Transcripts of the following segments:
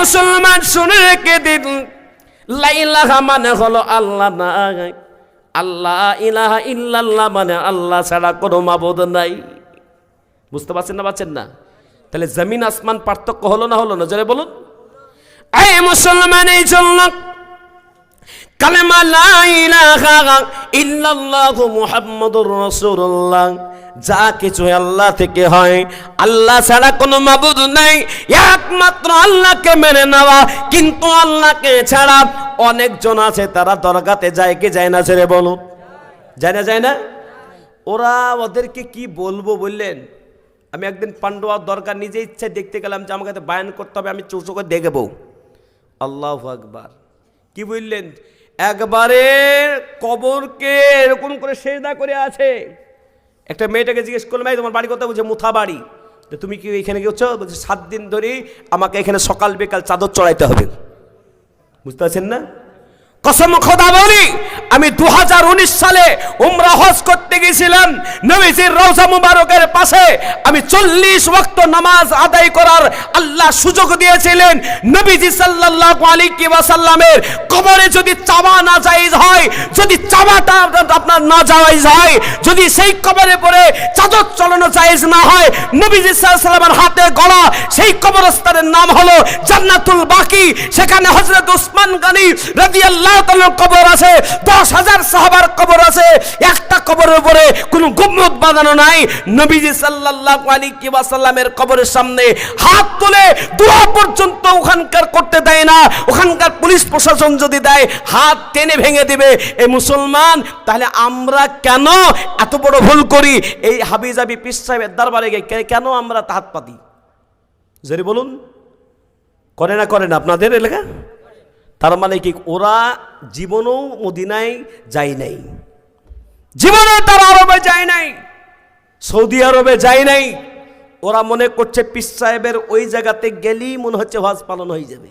মুসলমান শুনে রেখে দিন। লাইলাহা মানে হলো আল্লাহ না আল্লাহ ইলাহা ইল্লাল্লাহ মানে আল্লাহ ছাড়া কোনো মাবদ নাই। বুঝতে পারছেন না পাচ্ছেন না? তাহলে জমিন, আসমান পার্থক্য হলো না হলো না? জোরে বলুন। এই মুসলমান, এই জন্য কালেমা ইল্লাল্লাহু মুহাম্মাদুর রাসূলুল্লাহ। যা কিছু আল্লাহ থেকে হয়, আল্লাহ ছাড়া কোনো মাবুদ নাই। একমাত্র আল্লাহকে মেনে নেওয়া। কিন্তু আল্লাহকে ছাড়া অনেকজন আছে, তারা দরগাতে যায় কি যায় না ছেড়ে বলো যায় না যায় না? ওরা ওদেরকে কি বলব বললেন? আমি একদিন পান্ডুয়ার দরকার নিজে ইচ্ছে দেখতে গেলাম যে আমাকে বায়ান করতে হবে, আমি চোখে দেখব আল্লাহ আকবার। কি বললেন? একবারে কবরকে এরকম করে সেজদা করে আছে। একটা মেয়েটাকে জিজ্ঞেস করলাম ভাই, তোমার বাড়ি কথা বলছে, মুথা বাড়ি। তো তুমি কি এখানে গেছো বলছে, সাত দিন ধরেই আমাকে এখানে সকাল বিকাল চাদর চড়াইতে হবে। বুঝতে পারছেন না? কসম খোদা বলি আমি দু হাজার উনিশ সালে উমরা হজ করতে গেছিলাম। নবীজির রওজা মুবারকের পাশে আমি চল্লিশ ওয়াক্ত নামাজ আদায় করার আল্লাহ সুযোগ দিয়েছিলেন। নবীজি সাল্লাল্লাহু আলাইহি ওয়াসাল্লামের কবরে যদি চাওয়া না জায়েজ হয়, যদি চাওয়াটা আপনার না জায়েজ হয়, যদি সেই কবরে পড়ে চাদর চলানো জায়েজ না হয়, নবীজি সাল্লাল্লাহু হাতে গড়া সেই কবরস্থানের নাম হলো জান্নাতুল বাকি। সেখানে হযরত উসমান গনি রাদিয়াল্লাহু তাআলার কবর আছে। দশ হাজার সাহাবার কবর আছে, একটা কবরের উপরে কোনো গুম্মত বাঁধানো নাই। নবীজি সাল্লাল্লাহু আলাইহি ওয়াসাল্লামের কবরের সামনে হাত তুলে দোয়া পর্যন্ত ওখানকার করতে দেয় না। ওখানকার পুলিশ প্রশাসন যদি দেয়, হাত টেনে ভেঙে দিবে। এই মুসলমান, তাহলে আমরা কেন এত বড় ভুল করি? এই হাবিজাবি পিস সাহেবের দরবারে গিয়ে কেন আমরা হাত পাতি? জেরি বলুন। করে না করে না। আপনাদের এলাকা? তার মানে কি ওরা জীবনও মদিনায় যায় নাই। জীবনে তারা আরবে যায় নাই। সৌদি আরবে যায় নাই। ওরা মনে করছে পিস সাহেবের ওই জায়গাতে গেলেই মনে হচ্ছে হজ পালন হয়ে যাবে।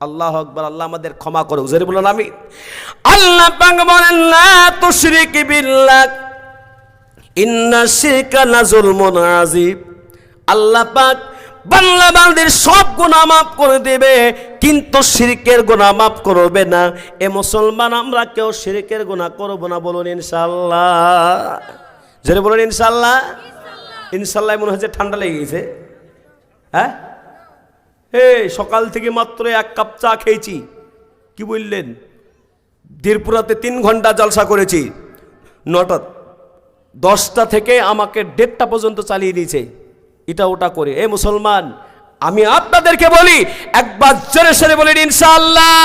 আল্লাহ আকবর, আল্লাহ আমাদের ক্ষমা করুক। জেরে বলুন আমি আল্লাহ পাক বলেন, লা তুশরিক বিল্লাহ, ইন্না শিরকা লাজুলমুন আল্লাহ পাক বাংলা বান্দির সব গোনা মাফ করে দেবে, কিন্তু শিরকের গোনা মাফ করবে না। এ মুসলমান, আমরা কেউ শিরকের গোনা করব না বলুন ইনশাল্লাহ জোরে বলুন ইনশাল্লাহ ইনশাল্লাহ মনে হচ্ছে ঠান্ডা লেগে গেছে। হ্যাঁ? এই, সকাল থেকে মাত্র এক কাপ চা খেয়েছি। কি বললেন? দেড়পুরাতে তিন ঘণ্টা জলসা করেছি। নটা, দশটা থেকে আমাকে দেড়টা পর্যন্ত চালিয়ে দিয়েছে। এটা ওটা করে। এ মুসলমান, আমি আপনাদেরকে বলি, একবার জোরে সরে বলেন ইনশাল্লাহ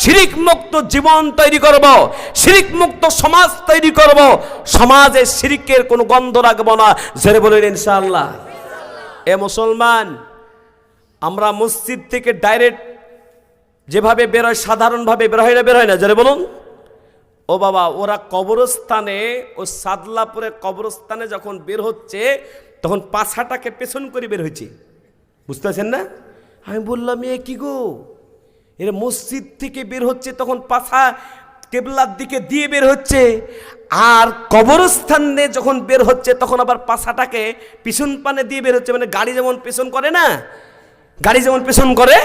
শিরিক মুক্ত জীবন তৈরি করব, শিরিক মুক্ত সমাজ তৈরি করব। সমাজে শিরিকের কোনো গন্ধ রাখব না। জোরে বলেন ইনশাল্লাহ এ মুসলমান, আমরা মসজিদ থেকে ডাইরেক্ট যেভাবে বেরোয়, সাধারণভাবে বের হয় না, বের হয় না? জোরে বলুন। ও বাবা, ওরা কবরস্থানে, ও সাদলাপুরে কবরস্থানে যখন বের হচ্ছে তখন পাছাটাকে পেছন করে বের হয়েছে। বুঝতে পারছেন না? আমি বললাম, এ কি গো? এরা মসজিদ থেকে বের হচ্ছে, তখন পাছা কেবলার দিকে দিয়ে বের হচ্ছে। আর কবরস্থানে যখন বের হচ্ছে, তখন আবার পাছাটাকে পিছন পানে দিয়ে বের হচ্ছে। মানে গাড়ি যেমন পেছন করে না? গাড়ি যেমন পেছন করে,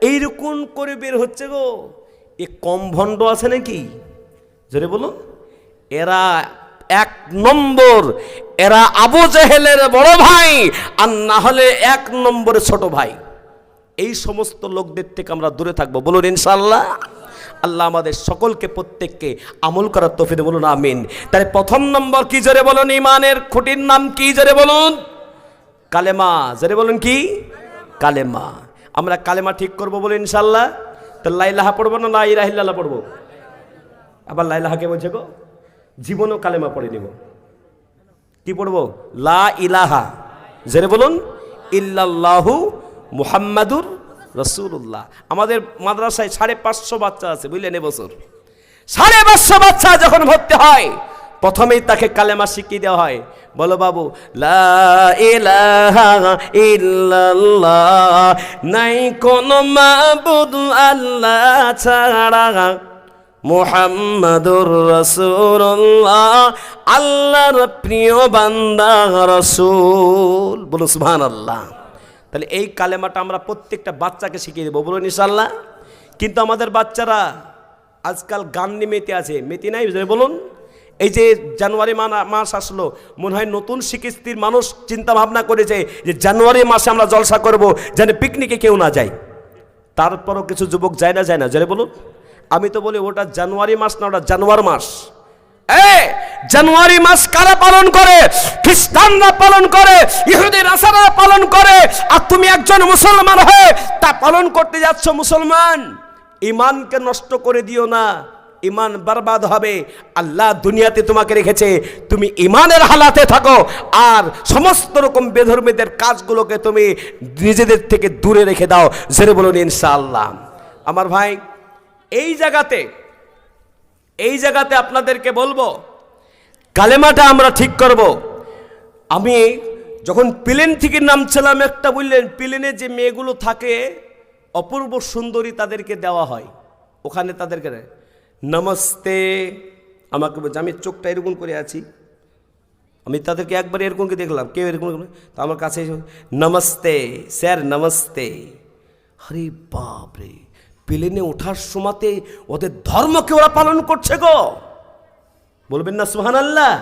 এইরকম করে বের হচ্ছে গো। এ কম ভণ্ড আছে নাকি? জোরে বলুন। এরা এক নম্বর। এরা আবু জেহেলের বড় ভাই, আর না হলে এক নম্বরে ছোট ভাই। এই সমস্ত লোকদের থেকে আমরা দূরে থাকব। বলুন ইনশাল্লাহ আল্লাহ আমাদের সকলকে প্রত্যেককে আমল করার তফিদে বলুন, আমিন। তাহলে প্রথম নম্বর কি জোরে বলুন? ইমানের খুঁটির নাম কি জোরে বলুন? কালেমা। জোরে বলুন কি? কালেমা। আমরা কালেমা ঠিক করব বলে ইনশাল্লাহ তো লাইলাহা পড়ব না লাইলাহিল্লাহ পড়ব? আবার লাইলাহাকে বলছে গো? জীবনও কালেমা পড়ে নিব। কি পড়ব? লা ইলাহা। জেরে বলুন, ইল্লাল্লাহু মুহাম্মাদুর রসুল্লাহ আমাদের মাদ্রাসায় সাড়ে পাঁচশো বাচ্চা আছে, বুঝলেন এবছর সাড়ে পাঁচশো বাচ্চা যখন ভর্তি হয়, প্রথমেই তাকে কালেমা শিখিয়ে দেওয়া হয়। বলো বাবু, লা ইলাহা ইল্লাল্লাহ, নাই কোন মাবুদ আল্লাহ ছাড়া। মোহাম্মদুর রসুল্লাহ আল্লাহর প্রিয় বান্দা রসুল। বলো সুবহান আল্লাহ তাহলে এই কালেমাটা আমরা প্রত্যেকটা বাচ্চাকে শিখিয়ে দেবো, বলুন ইনশাল্লাহ কিন্তু আমাদের বাচ্চারা আজকাল গান নিয়ে মেতে আছে, মেতে নাই বলুন। এই যে জানুয়ারি মাস আসলো, মনে হয় নতুন শিক্ষিস্তির মানুষ চিন্তা ভাবনা করেছে যে জানুয়ারি মাসে আমরা জলসা করব, যেন পিকনিকে কেউ না যায়। তারপরও কিছু যুবক যায় না যায় না যারে বলুন। আমি তো বলি ওটা জানুয়ারি মাস না, ওটা জানুয়ার মাস। জানুয়ারি মাস কারা পালন করে? খ্রিস্টানরা পালন করে ইহুদি রাসারা পালন করে, আর তুমি একজন মুসলমান হয়ে তা পালন করতে যাচ্ছ মুসলমান। ইমানকে নষ্ট করে দিও না ইমান বরবাদ হবে। আল্লাহ দুনিয়াতে তোমাকে রেখেছে, তুমি ইমানের হালাতে থাকো, আর সমস্ত রকম বেধর্মীদের কাজগুলোকে তুমি নিজেদের থেকে দূরে রেখে দাও। জেরে বলুন ইনশাআল্লাহ। আমার ভাই এই জায়গাতে এই জায়গাতে আপনাদেরকে বলব, কালেমাটা আমরা ঠিক করব। আমি যখন প্লেন থেকে নামছিলাম, একটা বললেন, প্লেনে যে মেয়েগুলো থাকে, অপূর্ব সুন্দরী তাদেরকে দেওয়া হয়। ওখানে তাদেরকে নমস্তে। আমাকে বলছে, আমি চোখটা এরকম করে আছি। আমি তাদেরকে একবার এরকম করে দেখলাম, কেউ এরকম তো আমার কাছে নমস্তে, স্যার, নমস্তে। আরে বাপ রে প্লেনে ওঠার সময়তে ওদের ধর্মকে ওরা পালন করছে গো। বলবেন না সুহান আল্লাহ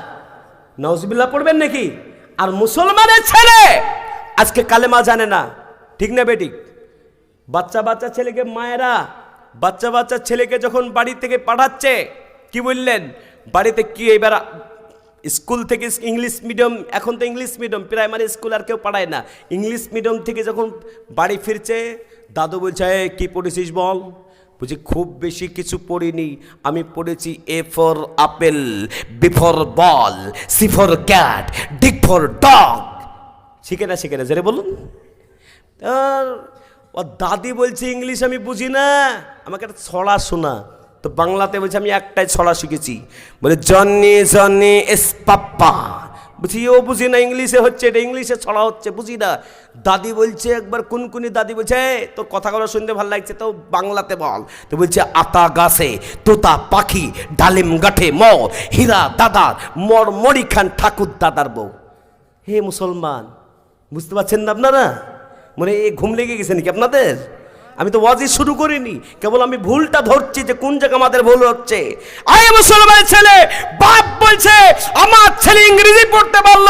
নজবিল্লা পড়বেন নাকি? আর মুসলমানের ছেলে আজকে কালেমা জানে না। ঠিক না বেটি বাচ্চা বাচ্চা ছেলেকে মায়েরা, বাচ্চা বাচ্চা ছেলেকে যখন বাড়ি থেকে পাঠাচ্ছে, কি বললেন? বাড়িতে কি এবার স্কুল থেকে ইংলিশ মিডিয়াম, এখন তো ইংলিশ মিডিয়াম, প্রাইমারি স্কুল আর কেউ পড়ায় না। ইংলিশ মিডিয়াম থেকে যখন বাড়ি ফিরছে দাদু বলছে "এই, কি পড়েছিস বল? বলছি খুব বেশি কিছু পড়িনি। আমি পড়েছি A for apple B for ball C for cat D for dog শিখে না শিখে না জেরে বলুন। ও দাদি বলছে ইংলিশ আমি বুঝি না। আমাকে একটা ছড়া শোনা। তো বাংলাতে বলছে আমি একটাই ছড়া শিখেছি। বলে জন্নি জন্নি এস পাপ্পা। বুঝি ও বুঝি না ইংলিশে হচ্ছে এটা ইংলিশে ছড়া হচ্ছে বুঝি না। দাদি বলছে একবার কোন কুনকুনি দাদি বলছে "এই, তোর কথাগুলো শুনতে ভালো লাগছে তো বাংলাতে বল। তো বলছে আতা গাছে তোতা পাখি ডালিম গাঠে ম হীরা দাদার মর মরি খান ঠাকুর দাদার বউ। হে মুসলমান বুঝতে পারছেন না আপনারা? মানে এই ঘুম লেগে গেছে নাকি আপনাদের? আমি তো ওয়াজি শুরু করিনি, কেবল আমি ভুলটা ধরছি যে কোন জায়গা আমাদের ভুল হচ্ছে। আয় মুসলমান ছেলে, বাপ বলছে, আমার ছেলে ইংরেজি পড়তে পারল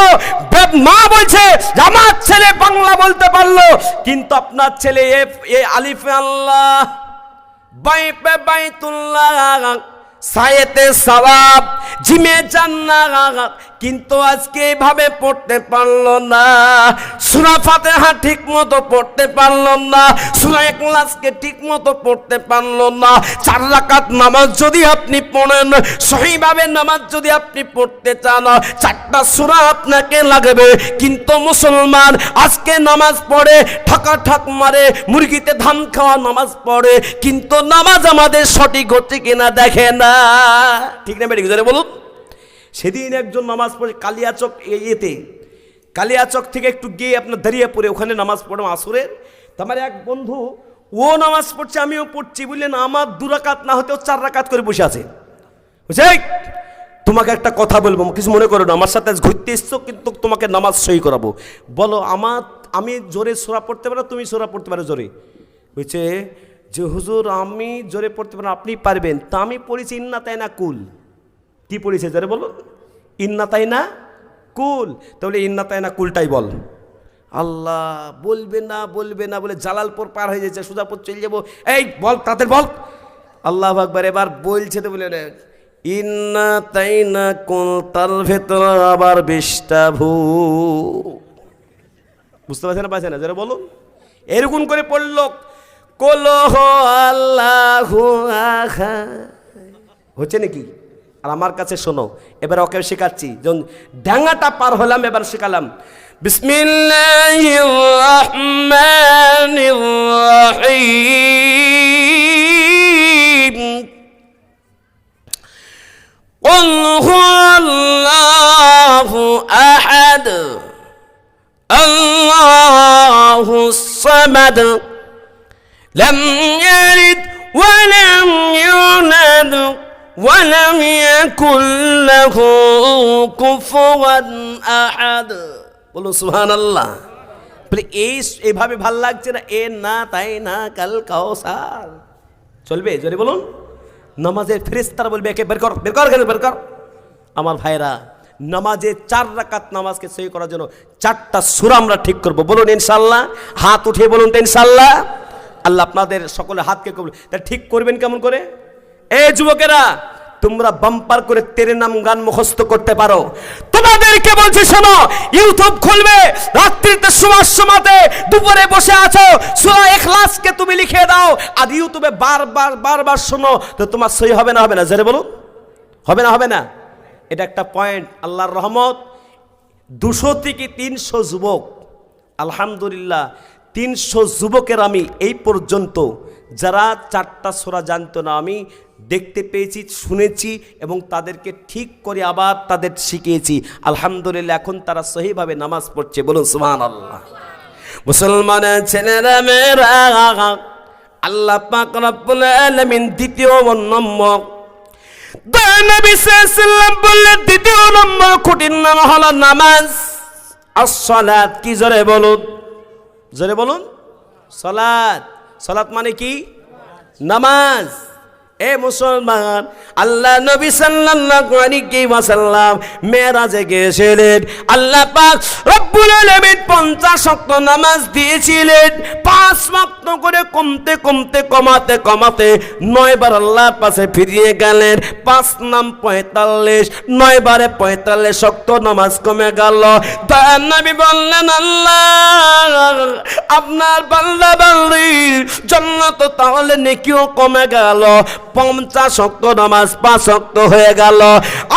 মা বলছে আমার ছেলে বাংলা বলতে পারল, কিন্তু আপনার ছেলে এ আলিফে আল্লাহ, বাইপে বাইতুল্লাহ, সায়েতে সওয়াব, জিমে জান্নাত কিন্তু আজকে এইভাবে পড়তে পারল না। সূরা ফাতিহা ঠিক মতো পড়তে পারল না। সূরা ইখলাসকে ঠিক মতো পড়তে পারল না। চার রাকাত নামাজ যদি আপনি পড়েন, সহিভাবে নামাজ যদি আপনি পড়তে চান, চারটা সূরা আপনাকে লাগবে। কিন্তু মুসলমান আজকে নামাজ পড়ে, ঠাকা ঠাক মারে, মুরগিতে ধান খাওয়া নামাজ পড়ে, কিন্তু নামাজ আমাদের সঠিক হচ্ছে কিনা দেখে না। ঠিক না বেরিয়ে বলুন। সেদিন একজন নামাজ পড়ে কালিয়াচক এ- ইয়েতে কালিয়াচক থেকে একটু গিয়ে আপনার দাঁড়িয়ে পড়ে, ওখানে নামাজ পড়ে আসুরের তো আমার এক বন্ধু, ও নামাজ পড়ছে, আমিও পড়ছি, বুঝলেন, আমার দু রাকাত না হতেও চার রাকাত করে বসে আছে। বুঝছে তোমাকে একটা কথা বলব কিছু মনে করো না, আমার সাথে ঘুরতে এসছো, কিন্তু তোমাকে নামাজ সই করাবো। বলো, আমার, আমি জোরে সোরা পড়তে পারো, তুমি সোরা পড়তে পারো জোরে? বলছে, যে হুজুর, আমি জোরে পড়তে পারো আপনি পারবেন। তা আমি পড়েছি, ইন্না তাই না কুল। কি পড়েছে জোরে বলো? ইন্না তাই না কুল। তাহলে ইন্না তাই না কুলটাই বল। আল্লাহ বলবে না বলবে না বলে জালালপুর পার হয়ে যাচ্ছে সুজাপুর চলে যাব। এই, বল, তাদের বল। আল্লাহ আকবার, এবার বলছে তো বলে ইন্না তাই না কুল, তার ভেতর আবার বিষ্টা ভূ বুঝতে পারছে না পারছে না? যারা বলুন। এরকম করে পড়ল, কলহ আল্লাহ হচ্ছে নাকি? আর আমার কাছে শোনো এবার ওকে শেখাচ্ছি যখন ডাঙাটা পার হলাম এবার শেখালাম বিসমিল্লাহির রহমানির রহিম قل هو الله أحد الله الصمد لم يلد ولم يولد ولم يكن له كفوا أحد বলো সুহান আল্লাহ বলে এই এভাবে ভাল লাগছে না এ না তাই না কাল কাউসার চলবে জোরে বলুন নামাজের ফেরেস্তারা বলবে একে বের কর বের কর কেন বের কর আমার ভাইরা নামাজে চার রাকাত নামাজকে সই করার জন্য চারটা সুরা আমরা ঠিক করব বলুন ইনশাল্লাহ হাত উঠিয়ে বলুন তো ইনশাল্লাহ আল্লাহ আপনাদের সকলে হাতকে কবুল তা ঠিক করবেন কেমন করে এ যুবকেরা, তোমরা বাম্পার করে তেরে নাম গান মুখস্থ করতে পারো। তোমাদেরকে বলছি, শোনো ইউটিউব খুলবে, রাত্রিতে শোয়ার সময়তে দুপুরে বসে আছো, সূরা ইখলাসকে তুমি লিখে দাও, আর ইউটিউবে বারবার বারবার শোনো, তো তোমার সই হবে না হবে না, জেরে বলুন, হবে না হবে না? এটা একটা পয়েন্ট আল্লাহর রহমত। দুশো থেকে তিনশো যুবক, আলহামদুলিল্লাহ, তিনশো যুবকের আমি এই পর্যন্ত, যারা চারটা সোরা জানতো না আমি দেখতে পেয়েছি, শুনেছি এবং তাদেরকে ঠিক করে আবার তাদের শিখিয়েছি। আলহামদুলিল্লাহ, এখন তারা সহিভাবে নামাজ পড়ছে। বলুন সুহান আল্লাহ মুসলমানের ছেলেরা, মেয়েরা, আল্লাহ পাক দ্বিতীয় নম্বর। দ্বিতীয় নম্বর নামাজ। as-সালাত কি জোরে বলুন? জোরে বলুন। মানে কি? নামাজ। এ মুসলমান, আল্লাহ নবী সাল্লাল্লাহু আলাইহি ওয়াসাল্লাম মেরাজে গিয়েছিলেন, আল্লাহ পাক রব্বুল আলামিন 50 ওয়াক্ত নামাজ দিয়েছিলেন, পাঁচ ওয়াক্ত করে কমতে কমতে কমাতে কমাতে নয় বার আল্লাহর পাশে ফিরিয়ে গেলেন, পাঁচ নাম পঁয়তাল্লিশ নয় বারে পঁয়তাল্লিশ ওয়াক্ত নামাজ কমে গেল। দয়ার নবী বললেন, আল্লাহ, আপনার বান্দা বান্দির জন্য তো তাহলে নেকিও কমে গেল। পঞ্চাশ অক্ত নামাজ পাঁচ অক্ত হয়ে গেল।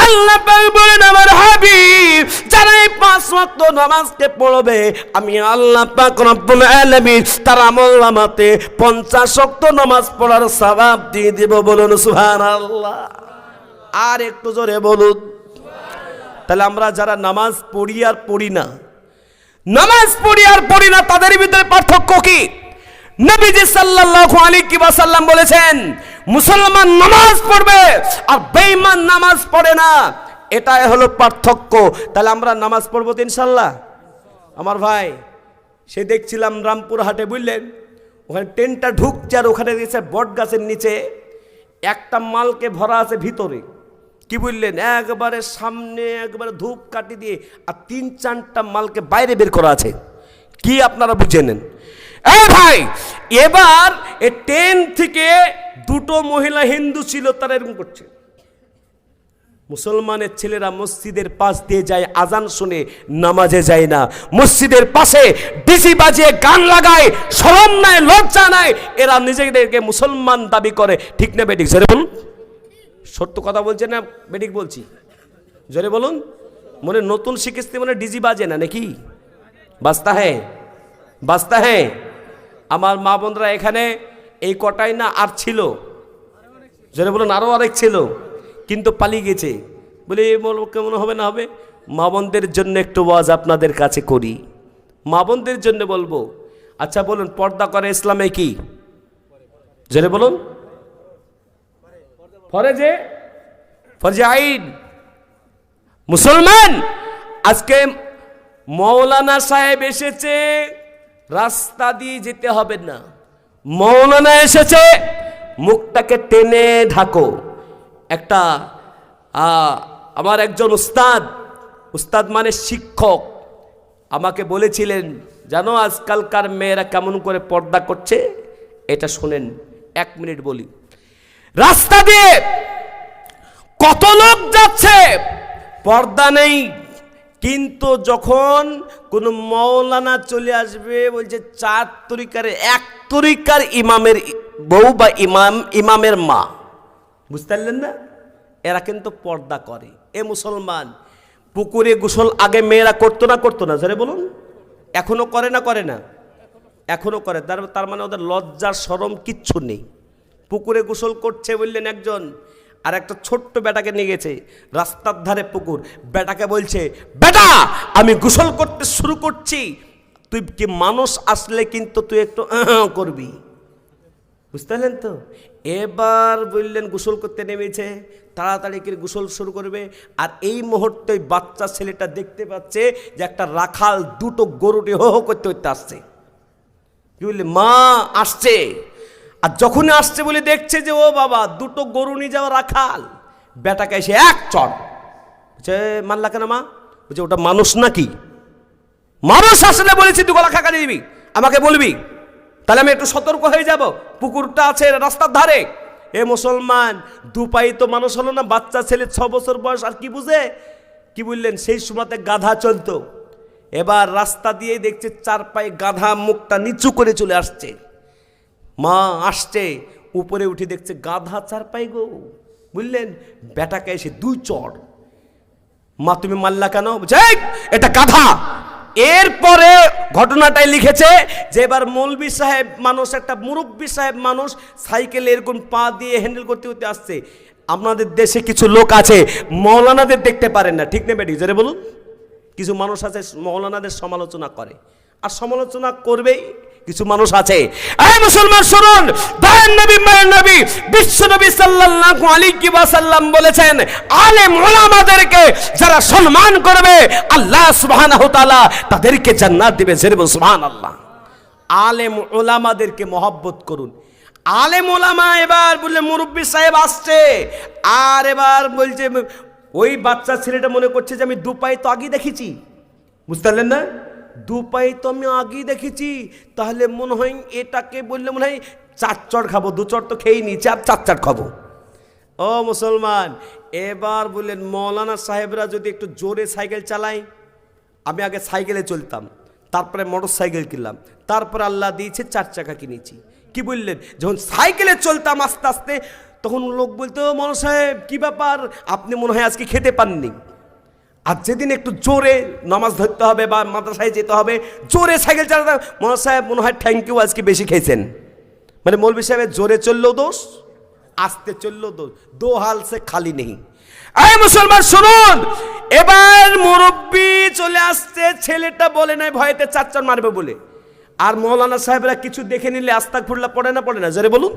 আল্লাহ বলেন, আমার হাবিব, যারা এই পাঁচ অক্ত নামাজকে পড়বে, আমি আল্লাহ পাক রব্বুল আলামিন তার আমল নামাতে পঞ্চাশ অক্ত নামাজ পড়ার সওয়াব দিয়ে দেব। বলুন, সুবহানাল্লাহ। আর একটু জোরে বলুন। তাহলে আমরা যারা নামাজ পড়ি আর পড়ি না, নামাজ পড়ি আর পড়ি না, তাদের ভিতরে পার্থক্য কি? নবীজি সাল্লাল্লাহু আলাইহি ওয়াসাল্লাম বলেছেন মুসলমান নামাজ পড়বে আর বেঈমান নামাজ পড়ে না। এটাই হলো পার্থক্য। তাহলে আমরা নামাজ পড়ব তো ইনশাল্লাহ আমার ভাই, সে দেখছিলাম রামপুর হাটে বুঝলেন? ওখানে ট্রেনটা ঢুকছে আর ওখানে দিয়েছে বট গাছের নিচে। একটা মালকে ভরা আছে ভিতরে। কি বললেন একবারে সামনে একবারে ধূপ কাটি দিয়ে আর তিন চারটা মালকে বাইরে বের করা আছে। কি আপনারা বুঝে নেন? এই ভাই, এবার এ ট্রেন থেকে দুটো মহিলা হিন্দু ছিল, তারা এরকম করছে। মুসলমানের ছেলেরা মসজিদের পাশ দিয়ে যায়, আজান শুনে নামাজে যায় না। মসজিদের পাশে ডিসি বাজিয়ে গান লাগায়, শরম নাই লজ্জা নাই এরা নিজেদেরকে মুসলমান দাবি করে। ঠিক না বেঠিক? জোরে বলুন। সত্য কথা বলছে না বেঠিক বলছি? জোরে বলুন। মনে নতুন শিখেছি মানে ডিজি বাজে না নাকি? বাস্তা হ্যাঁ। বাস্তা হ্যাঁ। আমার মা বোনরা এখানে এই কটাই না আর ছিল? জোরে বলুন আরও অনেক ছিল। কিন্তু পালিয়ে গেছে। বলে কেমন হবে না হবে? মা বোনদের জন্য একটু ওয়াজ আপনাদের কাছে করি। মা বোনদের জন্য বলব। আচ্ছা বলুন, পর্দা করে ইসলামে কি? জোরে বলুন। ফরেজে? ফরজে আইন। মুসলমান, আজকে মৌলানা সাহেব এসেছে। রাস্তা দিয়ে যেতে হবে না। মৌলানা এসেছে, মুখটাকে টেনে ঢাকো। একটা আমার একজন উস্তাদ উস্তাদ মানে শিক্ষক, আমাকে বলেছিলেন, জানো আজকালকার মেয়েরা কেমন করে পর্দা করছে? এটা শোনেন, এক মিনিট বলি। রাস্তা দিয়ে কত লোক যাচ্ছে, পর্দা নেই, কিন্তু যখন কোন মৌলানা চলে আসবে, বলছে চার তরিকারে এক তরিকার ইমামের বউ বা ইমাম, ইমামের মা। বুঝতে পারলেন না? এরা কিন্তু পর্দা করে। এ মুসলমান, পুকুরে গোসল আগে মেয়েরা করতো না করতো না? জানে বলুন। এখনও করে না করে না? এখনও করে। তার তার মানে ওদের লজ্জার সরম কিচ্ছু নেই। পুকুরে গোসল করছে বললেন একজন আর একটা ছোট্ট বেটাকে নিয়ে গেছে রাস্তার ধারে পুকুর। বেটাকে বলছে, বেটা, আমি গোসল করতে শুরু করছি। তুই কি মানুষ আসলে কিন্তু তুই একটু করবি? বুঝতে পারলেন তো? এবার বললেন, গোসল করতে নেমেছে, তাড়াতাড়ি করে গোসল শুরু করবে। আর এই মুহূর্তে বাচ্চা ছেলেটা দেখতে পাচ্ছে যে একটা রাখাল দুটো গরুটি হো হো করতে করতে আসছে। কি বললি, মা, আসছে। আর যখনই আসছে বলে দেখছে যে, ও বাবা, দুটো গরু নিয়ে যাওয়া রাখাল বেটাকে এসে এক চড় বলছে মানলা কেন মা? বলছে, ওটা মানুষ নাকি? মানুষ আসলে বলেছি দু গলা খাকা দিবি, আমাকে বলবি। তাহলে আমি একটু সতর্ক হয়ে যাব। পুকুরটা আছে রাস্তার ধারে। এ মুসলমান, দুপাই তো মানুষ হলো না, বাচ্চা ছেলে ছ বছর বয়স, আর কি বুঝে? কি বললেন? সেই সময়তে গাধা চলতো। এবার রাস্তা দিয়ে দেখছে চার পায়ে গাধা মুখটা নিচু করে চলে আসছে। মা আসছে উপরে উঠে দেখছে গাধা চার পায়ে গো। বুঝলেন? বেটাকে এসে দুই চড় মা তুমি মাল্লা কেন? বলছে, "এই, এটা গাধা! এরপরে ঘটনাটাই লিখেছে যে এবার মৌলবি সাহেব মানুষ একটা মুরব্বী সাহেব মানুষ সাইকেলে এরকম পা দিয়ে হ্যান্ডেল করতে করতে আসছে। আপনাদের দেশে কিছু লোক আছে মৌলানাদের দেখতে পারেন না। ঠিক নেবে ঠিক বলুন। কিছু মানুষ আছে মৌলানাদের সমালোচনা করে। আর সমালোচনা করবেই। কিছু মানুষ আছে। এই মুসলমান, শুনুন। দয়ান নবী, মায়ের নবী, বিশ্ব নবী সাল্লাল্লাহু আলাইহি ওয়াসাল্লাম বলেছেন, আলেম ওলামাদেরকে যারা সম্মান করবে, আল্লাহ সুবহানাহু তাআলা তাদেরকে জান্নাত দিবে। জেরে সুবহানাল্লাহ। আলেম ওলামাদেরকে মহব্বত করুন। আলেম ওলামা এবার বললে, মুরব্বী সাহেব আসছে। আর এবার বলছে, ওই বাচ্চা ছেলেটা মনে করছে যে আমি দুপাই তো আগে দেখেছি। বুঝতে পারলেন না? দুপাই তো আমি আগেই দেখেছি। তাহলে মনে হয় এটাকে বললে মনে হয় চার চট খাব, দু চট তো খেয়েই নি চার চার চার খাব। ও মুসলমান, এবার বললেন, মৌলানা সাহেবরা যদি একটু জোরে সাইকেল চালায়, আমি আগে সাইকেলে চলতাম, তারপরে মোটর সাইকেল কিনলাম, তারপরে আল্লাহ দিয়েছে চার চাকা কিনেছি। কি বললেন? যখন সাইকেলে চলতাম আস্তে আস্তে, তখন লোক বলতো মনো সাহেব, কি ব্যাপার? আপনি মনে হয় আজকে খেতে পাননি। আর যেদিন একটু জোরে নামাজ ধরতে হবে বা মাদ্রাসায় যেতে হবে, জোরে সাইকেল চালাতে মনো সাহেব মনে হয় থ্যাংক ইউ আজকে বেশি খেয়েছেন। মানে মৌলবী সাহেবের জোরে চললেও দোষ, আস্তে চললেও দোষ। দো হাল সে খালি নেই। এই মুসলমান, শুনুন, এবার মুরব্বী চলে আসছে, ছেলেটা বলে নাই, ভয়েতে চারজন মারবে বলে। আর মৌলানা সাহেবরা কিছু দেখে নিলে আস্তাক ফুল্লা পড়ে না পড়ে না? জোরে বলুন।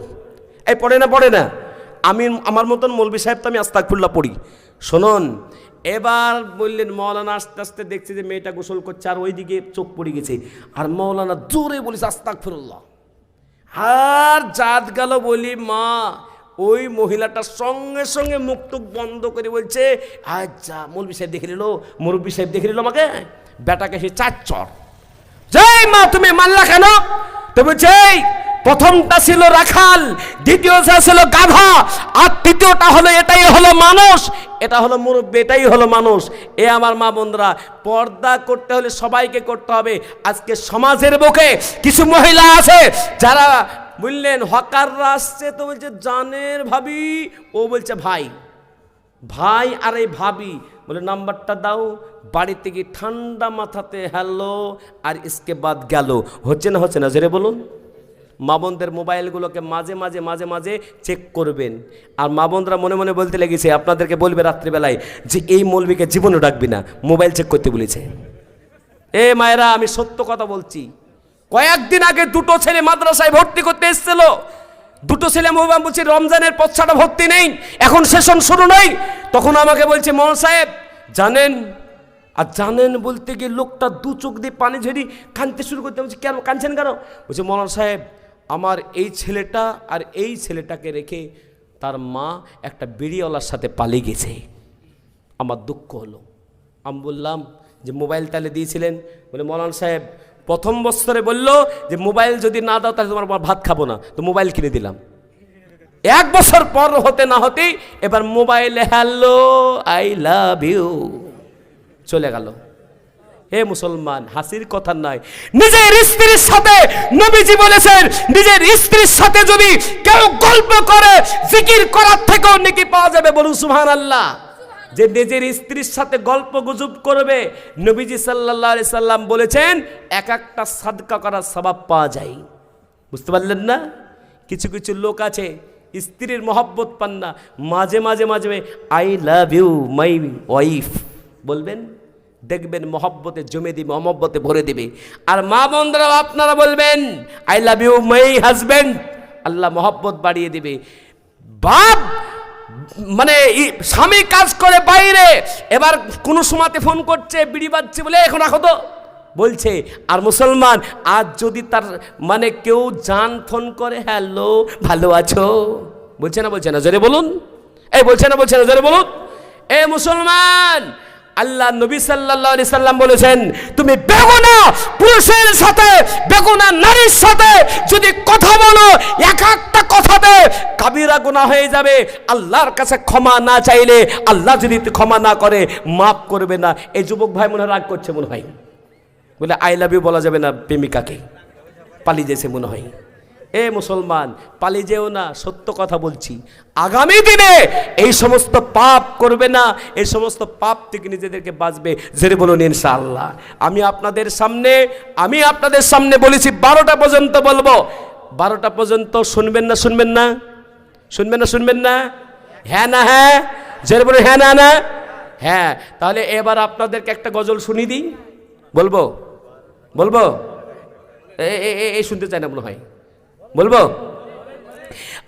এই পড়ে না পড়ে না। আমি, আমার মতন মৌলবী সাহেব তো আমি আস্তাক ফুল্লা পড়ি। শুনুন এবার বললেন মৌলানা আস্তে আস্তে দেখছে যে মেয়েটা গোসল করছে আর ওইদিকে চোখ পড়ে গেছে। আর মৌলানা জোরে বলিস আস্তাক ফুল্লাহ আর জাত গেল বলি মা ওই মহিলাটা সঙ্গে সঙ্গে মুখ টুক বন্ধ করে বলছে আচ্ছা মৌলবি সাহেব দেখে নিল মুরব্বী সাহেব দেখে নিল আমাকে? বেটাকে সে চার চর। যাই মা তুমি মাল্লা কেন? তো বলছে "এই, প্রথমটা ছিল রাখাল, দ্বিতীয়টা ছিল গাধা, আর তৃতীয়টা হলো এটাই হলো মানুষ। এটা হলো মুরব্বী, এটাই হলো মানুষ। এ আমার মা বোনরা পর্দা করতে হলে সবাইকে করতে হবে। আজকে সমাজের বুকে কিছু মহিলা আছে যারা বললেন, হকাররা আসছে তো বলছে, জানের ভাবি। ও বলছে, ভাই। ভাই আর এই ভাবি। বলে, নাম্বারটা দাও। বাড়ি থেকে ঠান্ডা মাথাতে হ্যালো আর ইসকে বাদ গেল। হচ্ছে না হচ্ছে না? জেরে বলুন। মা বোনদের মোবাইলগুলোকে মাঝে মাঝে মাঝে মাঝে চেক করবেন। আর মা বোনরা মনে মনে বলতে লেগেছে, আপনাদেরকে বলবে রাত্রিবেলায় যে এই মৌলবীকে জীবনে ডাকবি না, মোবাইল চেক করতে বলেছে। এ মায়েরা, আমি সত্য কথা বলছি। কয়েকদিন আগে দুটো ছেলে মাদ্রাসায় ভর্তি করতে এসেছিল। দুটো ছেলে মোবাইল বলছি রমজানের পচ্ছাটা ভর্তি নেই, এখন সেশন শুরু নয় তখন আমাকে বলছে, মোহন সাহেব, জানেন? আর জানেন বলতে গিয়ে লোকটা দু চোখ দিয়ে পানি ঝেড়ি কানতে শুরু করতে বলছি, কেন কানছেন কেন? বলছে মৌলান সাহেব আমার এই ছেলেটা আর এই ছেলেটাকে রেখে তার মা একটা বিড়িওয়ালার সাথে পালিয়ে গেছে। আমার দুঃখ হলো। আমি বললাম যে মোবাইল তাহলে দিয়েছিলেন। বলে, মৌলান সাহেব, প্রথম বছরে বলল যে মোবাইল যদি না দাও তাহলে তোমার ভাত খাব না। তো মোবাইল কিনে দিলাম। এক বছর পর হতে না হতেই এবার মোবাইলে হ্যালো আই লাভ ইউ চলে গেল। হে মুসলমান, হাসির কথা নয় নিজের স্ত্রীর সাথে নবীজি বলেছেন, নিজের স্ত্রীর সাথে যদি কেউ গল্প করে, জিকির করার থেকেও নাকি পাওয়া যাবে, বলুন সুহান আল্লাহ যে নিজের স্ত্রীর সাথে গল্প গুজব করবে, নবীজি আলাইহি সাল্লাম বলেছেন, এক একটা সাদকা করার স্বভাব পাওয়া যায়। বুঝতে পারলেন না? কিছু কিছু লোক আছে, স্ত্রীর মহব্বত পান না, মাঝে মাঝে মাঝে I love you my wife বলবেন? দেখবেন মহব্বতে জমে দিবে মহব্বতে ভরে দিবে। আর মা বন্ধুরাও আপনারা বলবেন I love you my husband আল্লাহ মহব্বত বাড়িয়ে দিবে। বাপ মানে স্বামী কাজ করে বাইরে, এবার কোনো সময়তে ফোন করছে, বিড়ি বাজছে বলে, এখন রাখো তো। বলছে, আর মুসলমান, আজ যদি তার মানে কেউ জান ফোন করে, হ্যালো, ভালো আছো? বলছে না বলছে না, জোরে বলুন। এই, বলছে না বলছে না, জোরে বলুন। এ মুসলমান আল্লাহ নবী আলাইহি সাল্লাম বলেছেন, তুমি বেগুনা পুরুষের সাথে, বেগুনা নারীর সাথে যদি কথা বলো, এক একটা কথাতে কাবিরা গুনাহ হয়ে যাবে। আল্লাহর কাছে ক্ষমা না চাইলে আল্লাহ যদি ক্ষমা না করে, মাফ করবে না। এই যুবক ভাই মনে রাগ করছে, মনে হয়। বলে, আই লাভ ইউ বলা যাবে না প্রেমিকাকে। পালিয়ে যেছে মনে হয়। এ মুসলমান পালিয়ে যেও না সত্য কথা বলছি আগামী দিনে এই সমস্ত পাপ করবে না এই সমস্ত পাপ থেকে নিজেদেরকে বাঁচবে জেরে বলুন ইনশাআল্লাহ আমি আপনাদের সামনে আমি আপনাদের সামনে বলেছি বারোটা পর্যন্ত বলব বারোটা পর্যন্ত শুনবেন না শুনবেন না শুনবেন না শুনবেন না হ্যাঁ না হ্যাঁ জেরে বলুন হ্যাঁ না না হ্যাঁ তাহলে এবার আপনাদেরকে একটা গজল শুনিয়ে দিই বলব বলব এই শুনতে চাই না মনে হয় বলব?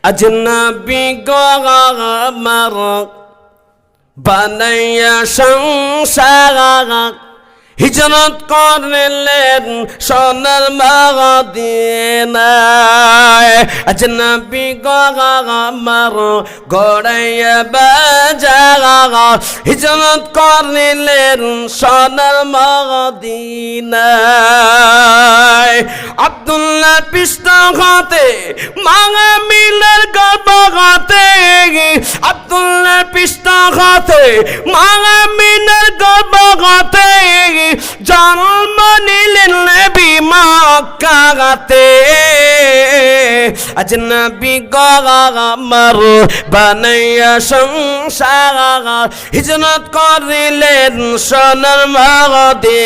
আজনবি গমার বানাইয়া সংসার হিজরত করলেন সোনার মদিনায়। গমার গড়াইয়া বাজার হিজরত করলেন সোনার মদিনায়। আব্দুল্লাহ পৃষ্ঠ ঘতে মাঙা মিলের গর্ভগতে আব্দুল্লাহ পৃষ্ঠ ঘতে মাঙা মিলের গর্ভগতে জন্ম নিলেন নবী মক্কাতে। আজ নবী গমার বানাইয়া সংসার। হিজরত করিলেন সোনার মদিনায়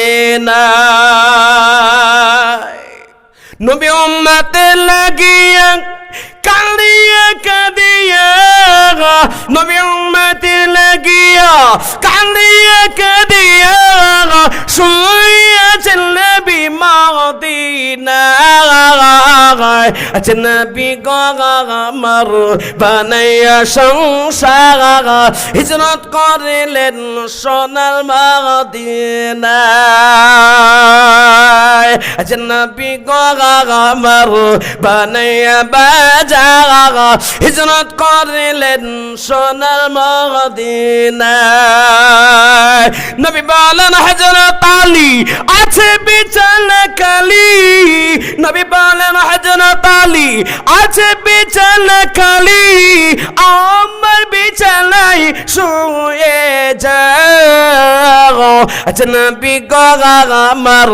নবী উম্মতে লাগিয়া কালিয়া কাদিয়া নবী উম্মতে লাগিয়া কালিয়া কাদিয়া শুইয়াছেন নবী মদিনায়। আচ্ছা নবী গমার বানাইয়া সংসার। হিজরত করিলেন সোনার মদিনায়। আচ্ছা নবী গমার বানাইয়া বাজার হিজরত করিলেন সোনার মদিনায় নবী বলেন হজরত আলী আছে বিছানা কালি নবী বলেন হজরত আলী আছে বিছানা কালি আমার বিছানায় শুয়ে যাও। আচ্ছা নবী গগামার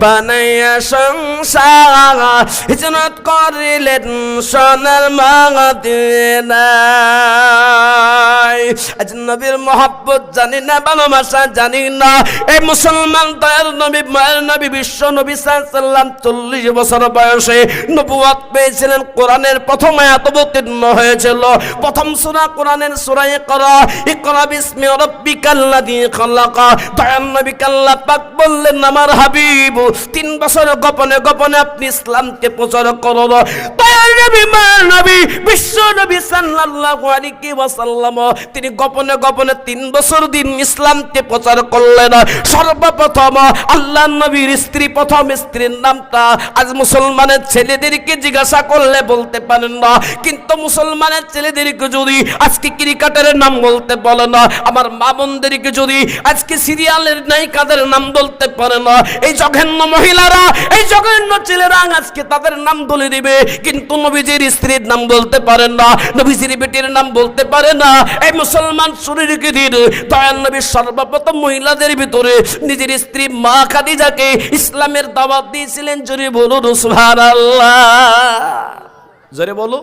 বানাইয়া সংসার। হিজরত করিলেন সোনার মদিনায়। আজ নবীর মহব্বত জানি না, ভালোবাসা জানি না। এই মুসলমান দয়ার নবী, মায়ের নবী, বিশ্ব নবী সাল্লাম চল্লিশ বছর বয়সে নবুয়াত পেয়েছিলেন। কোরআনের প্রথম আয়াত অবতীর্ণ হয়েছিল। প্রথম সূরা কোরআনের সূরায়ে করা ইকরা বিসমি নবী কাল্লা পাক বললেন, আমার হাবিব, তিন বছর গোপনে গোপনে আপনি ইসলামকে প্রচার করো নবী মায়ের নবী, বিশ্ব নবী সাল্লাল্লাহু আলাইহি ওয়াসাল্লাম, তিনি গোপনে গোপনে তিন বছর দিন ইসলামকে প্রচার করলেন। সর্বপ্রথম আল্লাহ নবীর স্ত্রী, প্রথম স্ত্রীর নামটা আজ মুসলমানের ছেলেদেরকে জিজ্ঞাসা করলে বলতে পারেন না। কিন্তু মুসলমানের ছেলেদেরকে যদি আজকে ক্রিকেটারের নাম বলতে বলে না। আমার মা বোনদেরকে যদি আজকে সিরিয়ালের নায়িকাদের নাম বলতে পারে না, এই জঘন্য মহিলারা, এই জঘন্য ছেলেরা আজকে তাদের নাম বলে দিবে। কিন্তু নবীজির স্ত্রীর নাম বলতে পারেন না, নবীজির বেটির নাম বলতে পারে না। এই মুসলমান শরীরকে দিন দয়াল নবী সর্বপ্রথম মহিলাদের ভিতরে নিজের স্ত্রী মা খাদিজাকে ইসলামের দাওয়াত দিয়েছিলেন। জোরে বলুন সুবহানাল্লাহ। জোরে বলো।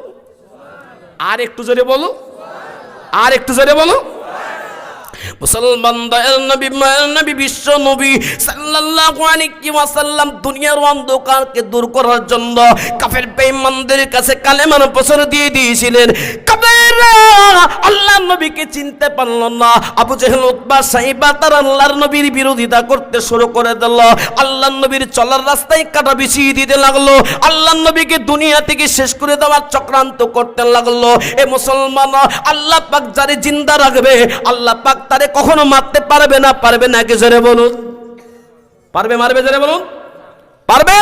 আর একটু জোরে বলো। আর একটু জোরে বলো। বিরোধিতা করতে শুরু করে দিল। আল্লাহ নবীর চলার রাস্তায় কাটা বিছিয়ে দিতে লাগল। আল্লাহ নবীকে দুনিয়া থেকে শেষ করে দেওয়ার চক্রান্ত করতে লাগল। এ মুসলমান, আল্লাহ পাক যারে জিন্দা রাখবে, আল্লাহ পাক কখনো মারতে পারবে না পারবে না কি জোরে বলুন। পারবে মারবে জোরে বলুন। পারবে?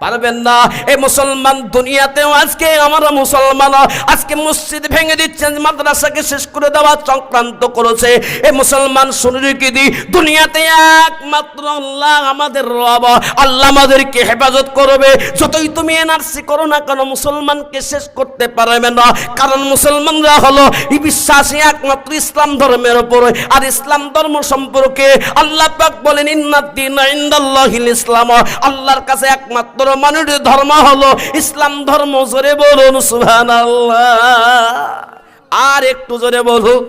পারবেন না। এই মুসলমান দুনিয়াতেও আজকে আমরা মুসলমান। আজকে মসজিদ ভেঙে দিচ্ছেন, মাদ্রাসাকে শেষ করে দেওয়া চক্রান্ত করেছে। এই মুসলমান শুনে কি দি? দুনিয়াতে একমাত্র আল্লাহ আমাদের রব। আল্লাহ আমাদেরকে হেফাজত করবে। যতই তুমি এনআরসি করো না কেন, মুসলমানকে শেষ করতে পারবে না। কারণ মুসলমানরা হলো এই বিশ্বাসী একমাত্র ইসলাম ধর্মের উপরে। আর ইসলাম ধর্ম সম্পর্কে আল্লাহ পাক বলেন ইন্নাদ্দিন ইনদাল্লাহিল ইসলাম। আল্লাহর কাছে একমাত্র মানুষের ধর্ম হলো ইসলাম ধর্ম জোরে বলুন সুহান আর একটু জোরে বলুন